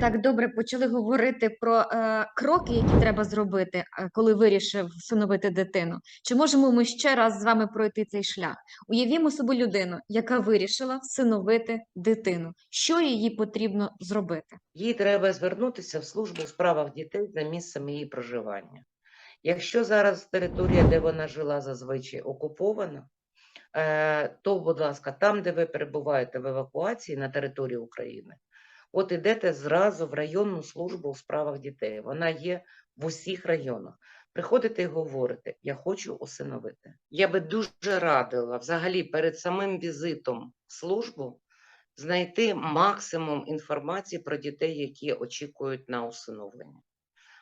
так добре почали говорити про е, кроки, які треба зробити, е, коли вирішив всиновити дитину. Чи можемо ми ще раз з вами пройти цей шлях? Уявімо собі людину, яка вирішила всиновити дитину. Що їй потрібно зробити? Їй треба звернутися в службу у справах дітей за місцем її проживання. Якщо зараз територія, де вона жила, зазвичай окупована, е, то, будь ласка, там, де ви перебуваєте в евакуації на території України, от ідете зразу в районну службу у справах дітей. Вона є в усіх районах. Приходите і говорите, я хочу усиновити. Я би дуже радила взагалі перед самим візитом в службу знайти максимум інформації про дітей, які очікують на усиновлення.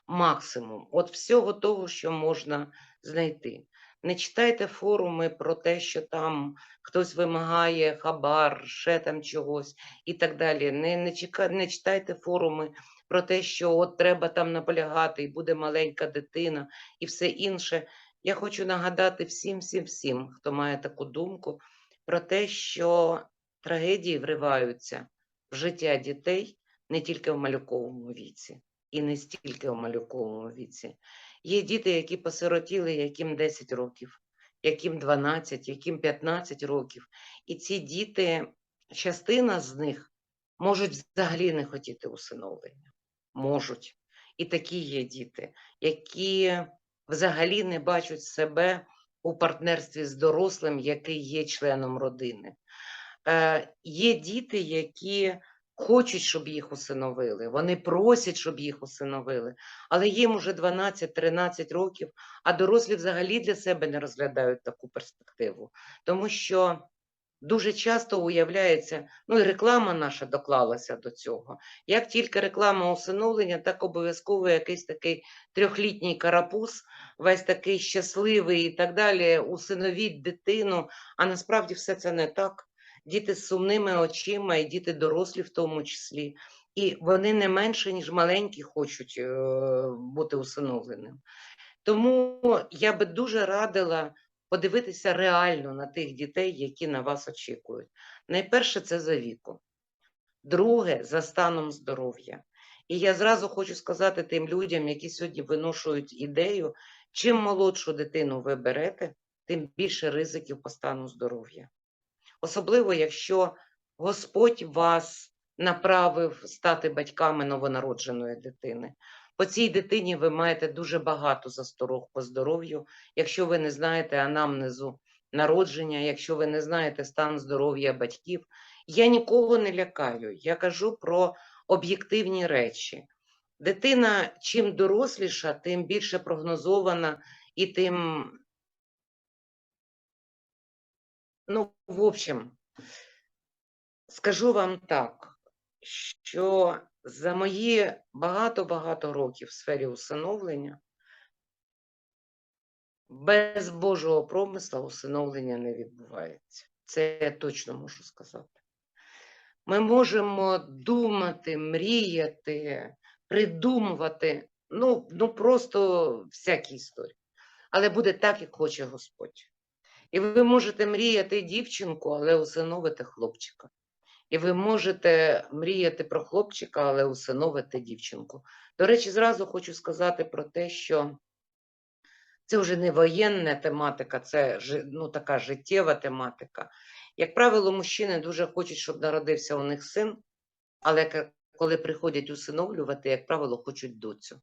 Максимум. От всього того, що можна знайти. Не читайте форуми про те, що там хтось вимагає хабар, ще там чогось і так далі. Не, не, чека, не читайте форуми про те, що от треба там наполягати, і буде маленька дитина, і все інше. Я хочу нагадати всім, всім, всім, хто має таку думку, про те, що трагедії вриваються в життя дітей не тільки в малюковому віці, і не стільки в малюковому віці. Є діти, які посиротіли, яким 10 років, яким 12, яким 15 років. І ці діти, частина з них можуть взагалі не хотіти усиновлення. Можуть. І такі є діти, які взагалі не бачать себе у партнерстві з дорослим, який є членом родини. Е, є діти, які хочуть, щоб їх усиновили, вони просять, щоб їх усиновили, але їм уже 12-13 років, а дорослі взагалі для себе не розглядають таку перспективу, тому що дуже часто уявляється, ну і реклама наша доклалася до цього. Як тільки реклама усиновлення, так обов'язково якийсь такий трьохлітній карапуз, весь такий щасливий і так далі, усиновіть дитину, а насправді все це не так діти з сумними очима, і діти дорослі в тому числі. І вони не менше, ніж маленькі, хочуть е, бути усиновленим. Тому я би дуже радила подивитися реально на тих дітей, які на вас очікують. Найперше це за віком, друге за станом здоров'я. І я зразу хочу сказати тим людям, які сьогодні виношують ідею, чим молодшу дитину ви берете, тим більше ризиків по стану здоров'я особливо якщо Господь вас направив стати батьками новонародженої дитини. По цій дитині ви маєте дуже багато засторог по здоров'ю, якщо ви не знаєте анамнезу народження, якщо ви не знаєте стан здоров'я батьків. Я нікого не лякаю, я кажу про об'єктивні речі. Дитина чим доросліша, тим більше прогнозована і тим Ну, в общем, скажу вам так, що за мої багато-багато років в сфері усиновлення без Божого промисла усиновлення не відбувається. Це я точно можу сказати. Ми можемо думати, мріяти, придумувати, ну, ну просто всякі історії. Але буде так, як хоче Господь. І ви можете мріяти дівчинку, але усиновити хлопчика. І ви можете мріяти про хлопчика, але усиновити дівчинку. До речі, зразу хочу сказати про те, що це вже не воєнна тематика, це ну, така життєва тематика. Як правило, мужчини дуже хочуть, щоб народився у них син, але коли приходять усиновлювати, як правило, хочуть доцю.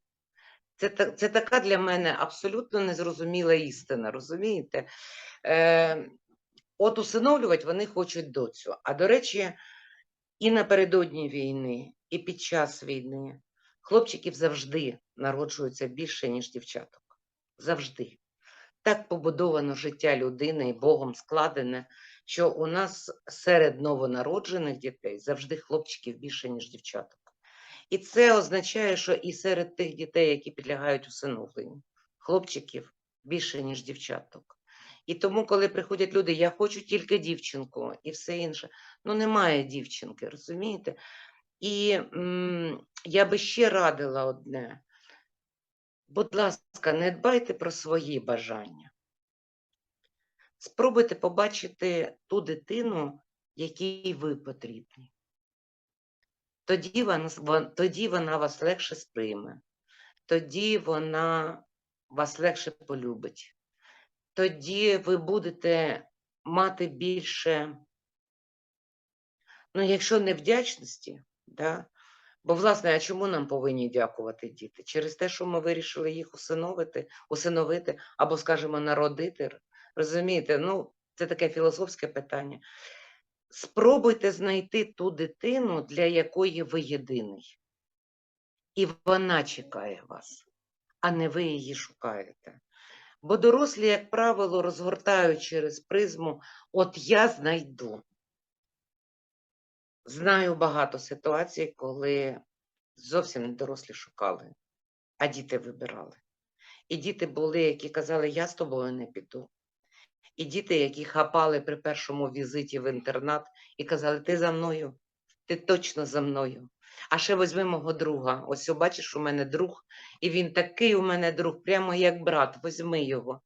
Це це така для мене абсолютно незрозуміла істина, розумієте? Е, От усиновлювати вони хочуть доцю. А до речі, і напередодні війни, і під час війни хлопчиків завжди народжуються більше, ніж дівчаток. Завжди. Так побудовано життя людини і Богом складене, що у нас серед новонароджених дітей завжди хлопчиків більше, ніж дівчаток. І це означає, що і серед тих дітей, які підлягають усиновленню, хлопчиків більше, ніж дівчаток. І тому, коли приходять люди, я хочу тільки дівчинку і все інше, ну немає дівчинки, розумієте? І м я би ще радила одне. Будь ласка, не дбайте про свої бажання. Спробуйте побачити ту дитину, якій ви потрібні. Тоді вона, тоді вона вас легше сприйме, тоді вона вас легше полюбить. Тоді ви будете мати більше, ну, якщо не вдячності, да? бо, власне, а чому нам повинні дякувати діти? Через те, що ми вирішили їх усиновити, усиновити або, скажімо, народити. Розумієте, ну, це таке філософське питання. Спробуйте знайти ту дитину, для якої ви єдиний. І вона чекає вас, а не ви її шукаєте. Бо дорослі, як правило, розгортають через призму от я знайду. Знаю багато ситуацій, коли зовсім не дорослі шукали, а діти вибирали. І діти були, які казали, я з тобою не піду. І діти, які хапали при першому візиті в інтернат і казали, ти за мною, ти точно за мною. А ще візьми мого друга. Ось бачиш, у мене друг, і він такий у мене друг, прямо як брат, візьми його.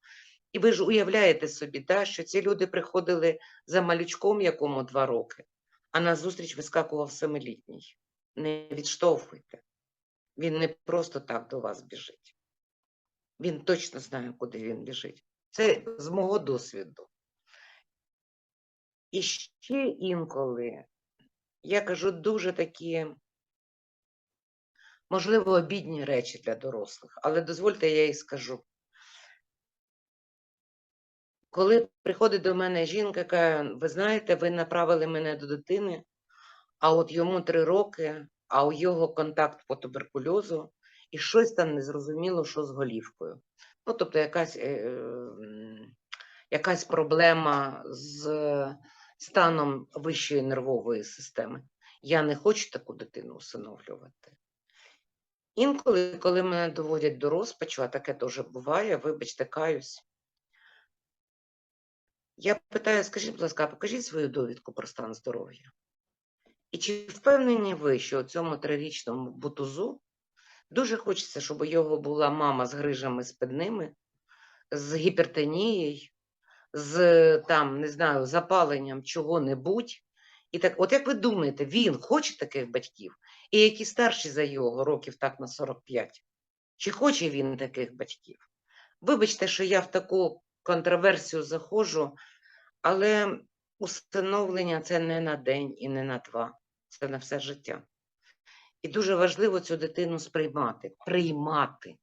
І ви ж уявляєте собі, да, що ці люди приходили за малючком, якому два роки, а на зустріч вискакував семилітній. Не відштовхуйте. Він не просто так до вас біжить. Він точно знає, куди він біжить. Це з мого досвіду. І ще інколи, я кажу дуже такі, можливо, обідні речі для дорослих, але дозвольте, я їх скажу. Коли приходить до мене жінка, яка, ви знаєте, ви направили мене до дитини, а от йому три роки, а у його контакт по туберкульозу, і щось там незрозуміло, що з голівкою. Ну, тобто якась, е, якась проблема з станом вищої нервової системи. Я не хочу таку дитину усиновлювати. Інколи, коли мене доводять до розпачу, а таке теж буває, вибачте, каюсь. Я питаю, скажіть, будь ласка, покажіть свою довідку про стан здоров'я. І чи впевнені ви, що у цьому трирічному бутузу дуже хочеться, щоб у його була мама з грижами спидними, з гіпертонією, з там, не знаю, запаленням чого-небудь. І так, от як ви думаєте, він хоче таких батьків, і які старші за його років так на 45? Чи хоче він таких батьків? Вибачте, що я в таку контроверсію заходжу, але усиновлення це не на день і не на два, це на все життя. І дуже важливо цю дитину сприймати, приймати,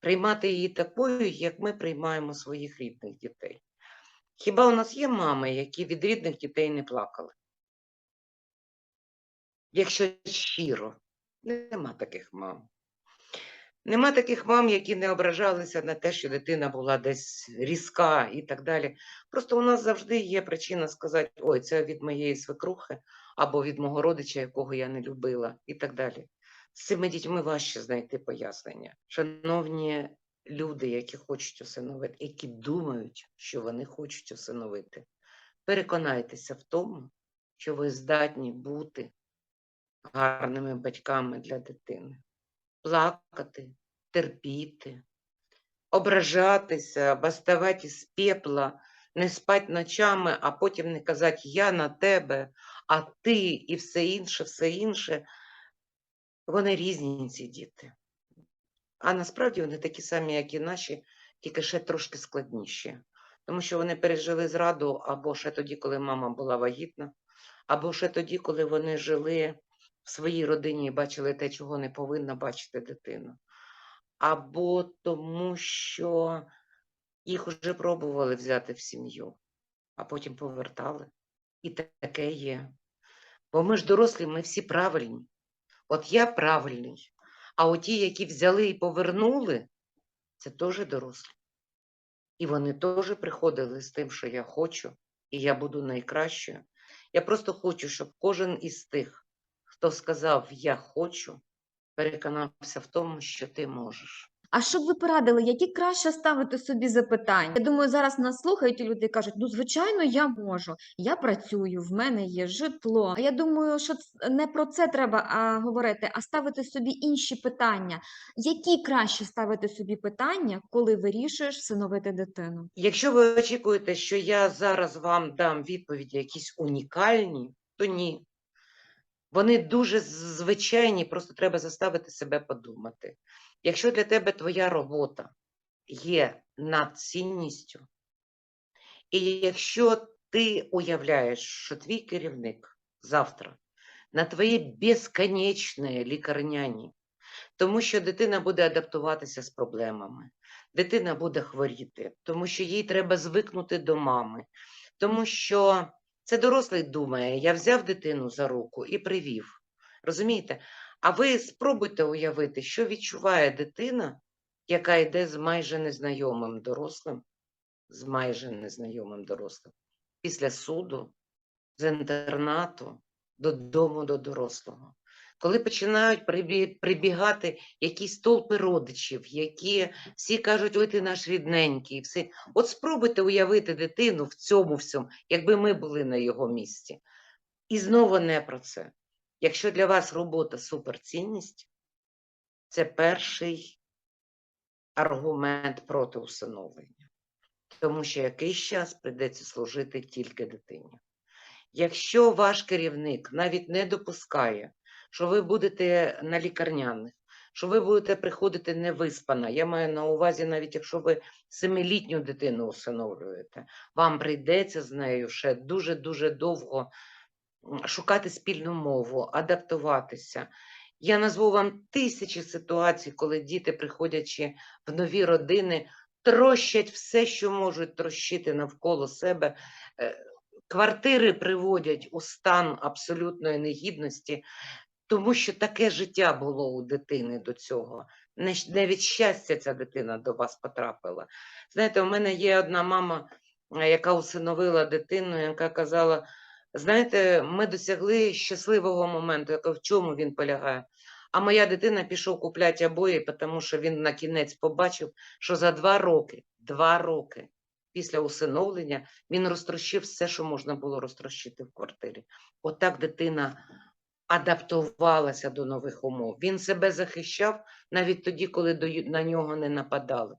приймати її такою, як ми приймаємо своїх рідних дітей. Хіба у нас є мами, які від рідних дітей не плакали? Якщо щиро, нема таких мам. Нема таких мам, які не ображалися на те, що дитина була десь різка і так далі. Просто у нас завжди є причина сказати: ой, це від моєї свекрухи або від мого родича, якого я не любила, і так далі. З цими дітьми важче знайти пояснення. Шановні люди, які хочуть усиновити, які думають, що вони хочуть усиновити, переконайтеся в тому, що ви здатні бути гарними батьками для дитини плакати, терпіти, ображатися, баставати з пепла, не спать ночами, а потім не казати я на тебе, а ти і все інше, все інше. Вони різні ці діти. А насправді вони такі самі, як і наші, тільки ще трошки складніші. Тому що вони пережили зраду або ще тоді, коли мама була вагітна, або ще тоді, коли вони жили в своїй родині і бачили те, чого не повинна бачити дитина. Або тому, що їх вже пробували взяти в сім'ю, а потім повертали. І таке є. Бо ми ж дорослі, ми всі правильні. От я правильний, а от ті, які взяли і повернули, це теж дорослі. І вони теж приходили з тим, що я хочу, і я буду найкращою. Я просто хочу, щоб кожен із тих, хто сказав Я хочу, переконався в тому, що ти можеш. А що б ви порадили, які краще ставити собі запитання? Я думаю, зараз нас слухають і люди кажуть: ну, звичайно, я можу, я працюю, в мене є житло. А я думаю, що не про це треба а, говорити, а ставити собі інші питання. Які краще ставити собі питання, коли вирішуєш всиновити дитину? Якщо ви очікуєте, що я зараз вам дам відповіді якісь унікальні, то ні. Вони дуже звичайні, просто треба заставити себе подумати. Якщо для тебе твоя робота є надцінністю, і якщо ти уявляєш, що твій керівник завтра на твої безконечні лікарняні, тому що дитина буде адаптуватися з проблемами, дитина буде хворіти, тому що їй треба звикнути до мами, тому що це дорослий думає, я взяв дитину за руку і привів. Розумієте? А ви спробуйте уявити, що відчуває дитина, яка йде з майже незнайомим дорослим, з майже незнайомим дорослим, після суду, з інтернату, додому до дорослого. Коли починають прибі- прибігати якісь толпи родичів, які всі кажуть, ой, ти наш рідненький, все. От спробуйте уявити дитину в цьому всьому, якби ми були на його місці. І знову не про це. Якщо для вас робота суперцінність, це перший аргумент проти усиновлення. Тому що якийсь час прийдеться служити тільки дитині. Якщо ваш керівник навіть не допускає, що ви будете на лікарняних, що ви будете приходити невиспана, я маю на увазі, навіть якщо ви семилітню дитину усиновлюєте, вам прийдеться з нею ще дуже-дуже довго шукати спільну мову, адаптуватися. Я назву вам тисячі ситуацій, коли діти, приходячи в нові родини, трощать все, що можуть трощити навколо себе. е, Квартири приводять у стан абсолютної негідності, тому що таке життя було у дитини до цього. Не, від щастя ця дитина до вас потрапила. Знаєте, у мене є одна мама, е, яка усиновила дитину, яка казала: знаєте, ми досягли щасливого моменту. В чому він полягає? А моя дитина пішов купляти обої, тому що він на кінець побачив, що за два роки, два роки після усиновлення він розтрощив все, що можна було розтрощити в квартирі. Отак дитина адаптувалася до нових умов. Він себе захищав навіть тоді, коли на нього не нападали.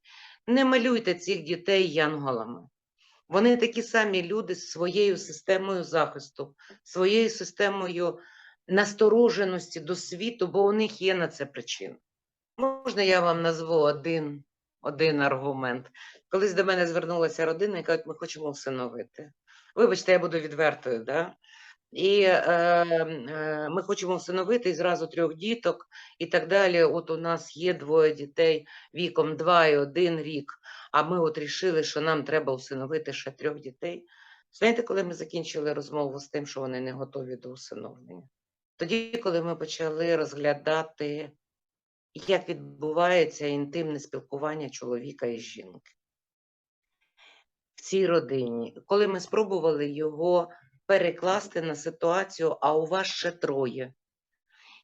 Не малюйте цих дітей янголами. Вони такі самі люди з своєю системою захисту, своєю системою настороженості до світу, бо у них є на це причина. Можна я вам назву один, один аргумент. Колись до мене звернулася родина і кажуть, ми хочемо всиновити. Вибачте, я буду відвертою, да? І е, е, ми хочемо всиновити і зразу трьох діток і так далі. От у нас є двоє дітей віком 2 і 1 рік, а ми от рішили, що нам треба усиновити ще трьох дітей. Знаєте, коли ми закінчили розмову з тим, що вони не готові до усиновлення? Тоді, коли ми почали розглядати, як відбувається інтимне спілкування чоловіка і жінки в цій родині, коли ми спробували його перекласти на ситуацію, а у вас ще троє,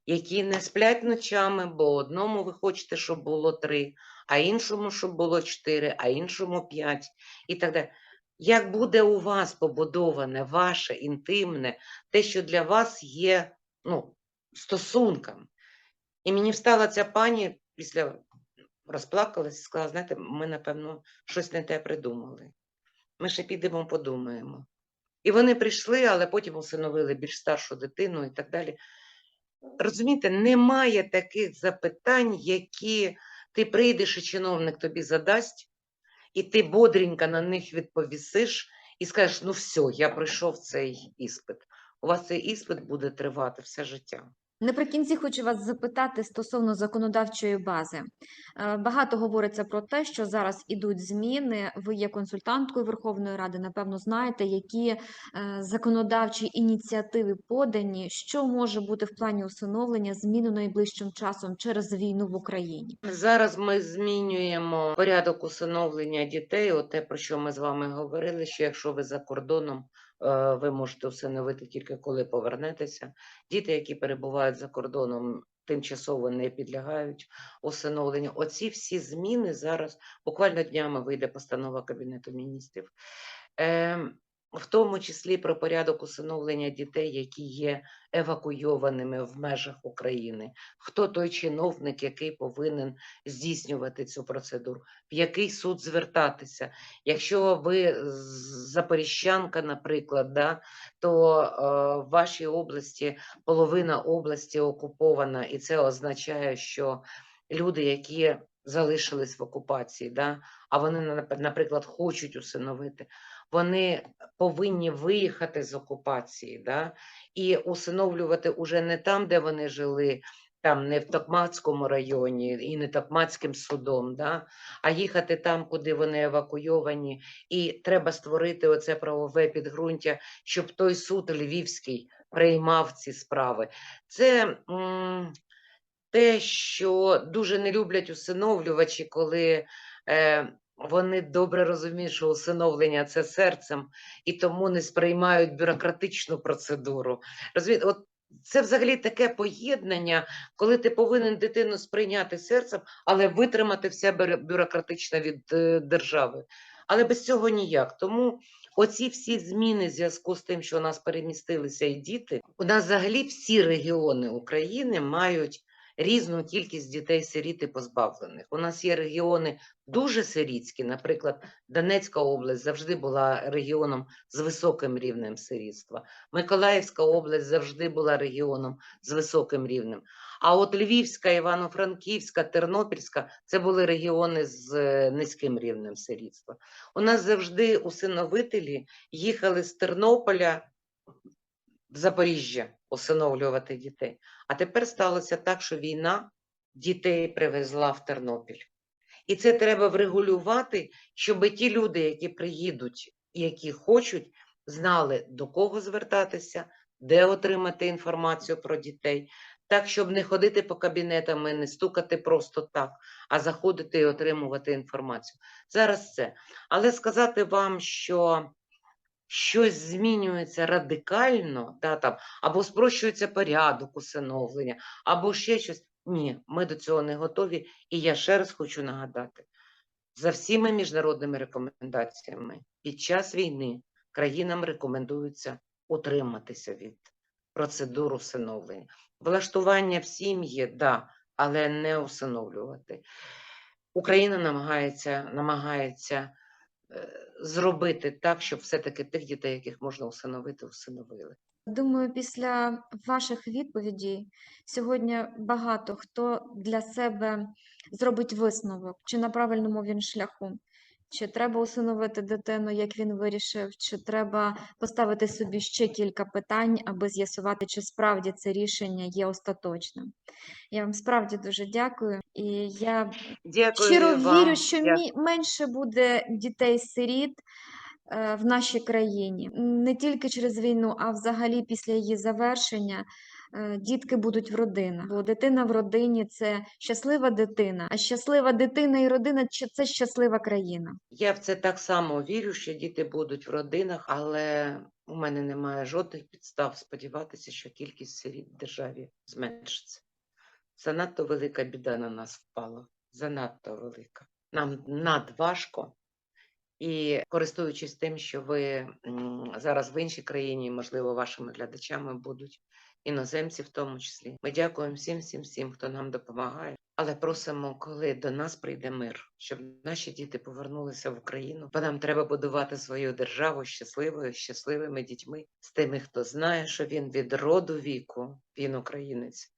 які не сплять ночами, бо одному ви хочете, щоб було три, а іншому, щоб було чотири, а іншому п'ять і так далі. Як буде у вас побудоване ваше інтимне, те, що для вас є ну, стосунком? І мені встала ця пані після розплакалась і сказала: знаєте, ми, напевно, щось не те придумали. Ми ще підемо, подумаємо. І вони прийшли, але потім усиновили більш старшу дитину і так далі. Розумієте, немає таких запитань, які ти прийдеш, і чиновник тобі задасть, і ти бодренько на них відповісиш і скажеш: ну все, я пройшов цей іспит. У вас цей іспит буде тривати все життя. Наприкінці хочу вас запитати стосовно законодавчої бази. Е, Багато говориться про те, що зараз ідуть зміни. Ви є консультанткою Верховної Ради, напевно, знаєте, які е, законодавчі ініціативи подані, що може бути в плані усиновлення зміну найближчим часом через війну в Україні. Зараз ми змінюємо порядок усиновлення дітей. От те, про що ми з вами говорили, що якщо ви за кордоном, ви можете встановити тільки коли повернетеся. Діти, які перебувають за кордоном, тимчасово не підлягають усиновленню. Оці всі зміни зараз буквально днями вийде постанова Кабінету міністрів. В тому числі про порядок усиновлення дітей, які є евакуйованими в межах України. Хто той чиновник, який повинен здійснювати цю процедуру, в який суд звертатися? Якщо ви запоріжчанка, наприклад, да, то е, в вашій області половина області окупована, і це означає, що люди, які залишились в окупації, да, а вони, наприклад, хочуть усиновити, вони повинні виїхати з окупації, да, і усиновлювати уже не там, де вони жили, там не в Токмацькому районі і не Токмацьким судом, да, а їхати там, куди вони евакуйовані, і треба створити оце правове підґрунтя, щоб той суд львівський приймав ці справи. Це те, що дуже не люблять усиновлювачі, коли е, вони добре розуміють, що усиновлення це серцем, і тому не сприймають бюрократичну процедуру. Розумієте, от це взагалі таке поєднання, коли ти повинен дитину сприйняти серцем, але витримати все бюро- бюрократично від е, держави. Але без цього ніяк. Тому оці всі зміни в зв'язку з тим, що у нас перемістилися і діти, у нас взагалі всі регіони України мають різну кількість дітей-сиріт і позбавлених. У нас є регіони дуже сирітські, наприклад, Донецька область завжди була регіоном з високим рівнем сирітства. Миколаївська область завжди була регіоном з високим рівнем. А от Львівська, Івано-Франківська, Тернопільська це були регіони з е, низьким рівнем сирітства. У нас завжди усиновителі їхали з Тернополя в Запоріжжя усиновлювати дітей. А тепер сталося так, що війна дітей привезла в Тернопіль. І це треба врегулювати, щоб ті люди, які приїдуть які хочуть, знали, до кого звертатися, де отримати інформацію про дітей, так, щоб не ходити по кабінетам і не стукати просто так, а заходити і отримувати інформацію. Зараз це. Але сказати вам, що щось змінюється радикально, та, там, або спрощується порядок усиновлення, або ще щось. Ні, ми до цього не готові. І я ще раз хочу нагадати: за всіми міжнародними рекомендаціями під час війни країнам рекомендується утриматися від процедур усиновлення. Влаштування в сім'ї, да, але не усиновлювати. Україна намагається, намагається зробити так, щоб все-таки тих дітей, яких можна усиновити, усиновили. Думаю, після ваших відповідей сьогодні багато хто для себе зробить висновок, чи на правильному він шляху, чи треба усиновити дитину, як він вирішив, чи треба поставити собі ще кілька питань, аби з'ясувати, чи справді це рішення є остаточним. Я вам справді дуже дякую, і я Дякую щиро вам. вірю, що Дя- мі- менше буде дітей-сиріт е, в нашій країні. Не тільки через війну, а взагалі після її завершення дітки будуть в родинах. Бо дитина в родині це щаслива дитина, а щаслива дитина і родина це щаслива країна. Я в це так само вірю, що діти будуть в родинах, але у мене немає жодних підстав сподіватися, що кількість сиріт в державі зменшиться. Занадто велика біда на нас впала. Занадто велика. Нам надважко. І користуючись тим, що ви зараз в іншій країні, можливо, вашими глядачами будуть іноземці, в тому числі. Ми дякуємо всім, всім, всім, хто нам допомагає. Але просимо, коли до нас прийде мир, щоб наші діти повернулися в Україну, бо нам треба будувати свою державу щасливою, щасливими дітьми, з тими, хто знає, що він від роду віку, він українець.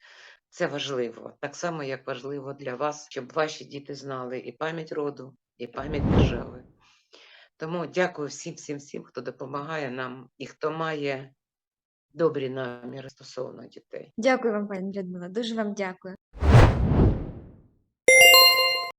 Це важливо, так само, як важливо для вас, щоб ваші діти знали і пам'ять роду, і пам'ять держави. Тому дякую всім, всім, всім, хто допомагає нам і хто має добрі наміри стосовно дітей. Дякую вам, пані Людмила, дуже вам дякую.